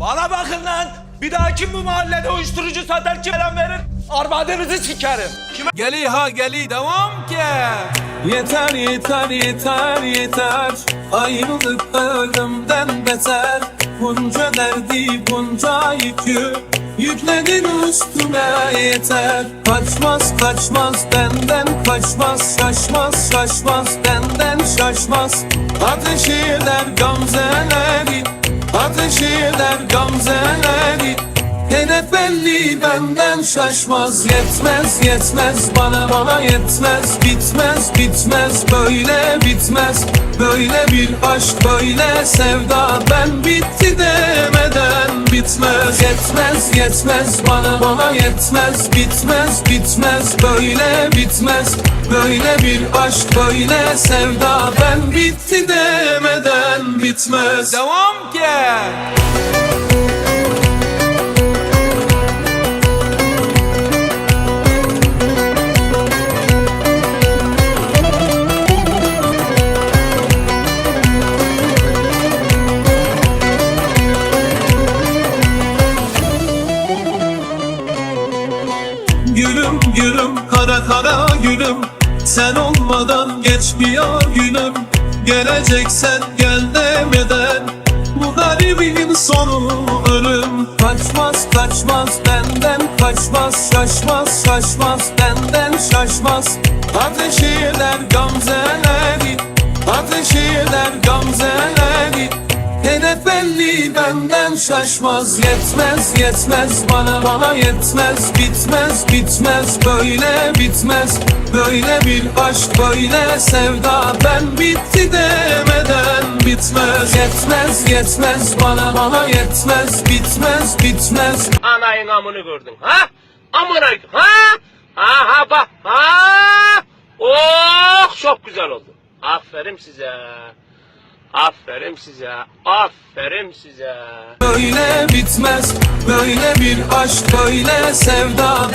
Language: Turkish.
Bana bakın lan! Bir daha kim bu mahallede uyuşturucu satar ki veren verir? Armadenizi sikerim. Kime? Geli ha geli devam ki. Yeter yeter yeter yeter. Ayrılık ölümden beter. Bunca derdi bunca yükü. Yükledin üstüme yeter. Kaçmaz kaçmaz benden kaçmaz Şaşmaz şaşmaz benden şaşmaz. Ateş eder gamzeleri Ateş eder gamzeleri Hedef belli benden şaşmaz. Yetmez yetmez bana bana yetmez. Bitmez bitmez böyle bitmez. Böyle bir aşk böyle sevda. Ben bitti bitmez Yetmez yetmez bana bana yetmez. Bitmez bitmez böyle bitmez. Böyle bir aşk böyle sevda. Ben bitti demeden bitmez. Devam ki. Gülüm kara kara gülüm. Sen olmadan geçmiyor günüm Geleceksen gel demeden. Bu garibin sonu ölüm. Kaçmaz kaçmaz benden kaçmaz. Şaşmaz şaşmaz benden şaşmaz. Ateş eder gamzeleri Ateş eder Belli benden şaşmaz Yetmez yetmez bana bana yetmez Bitmez bitmez böyle bitmez Böyle bir aşk böyle sevda Ben bitti demeden bitmez Yetmez yetmez bana bana yetmez Bitmez bitmez Anayın amını gördün ha? Amına ha? Ha ha bak ha? Oh çok güzel oldu. Aferin size. Aferin size. Aferin size. Böyle bitmez böyle bir aşk böyle sevda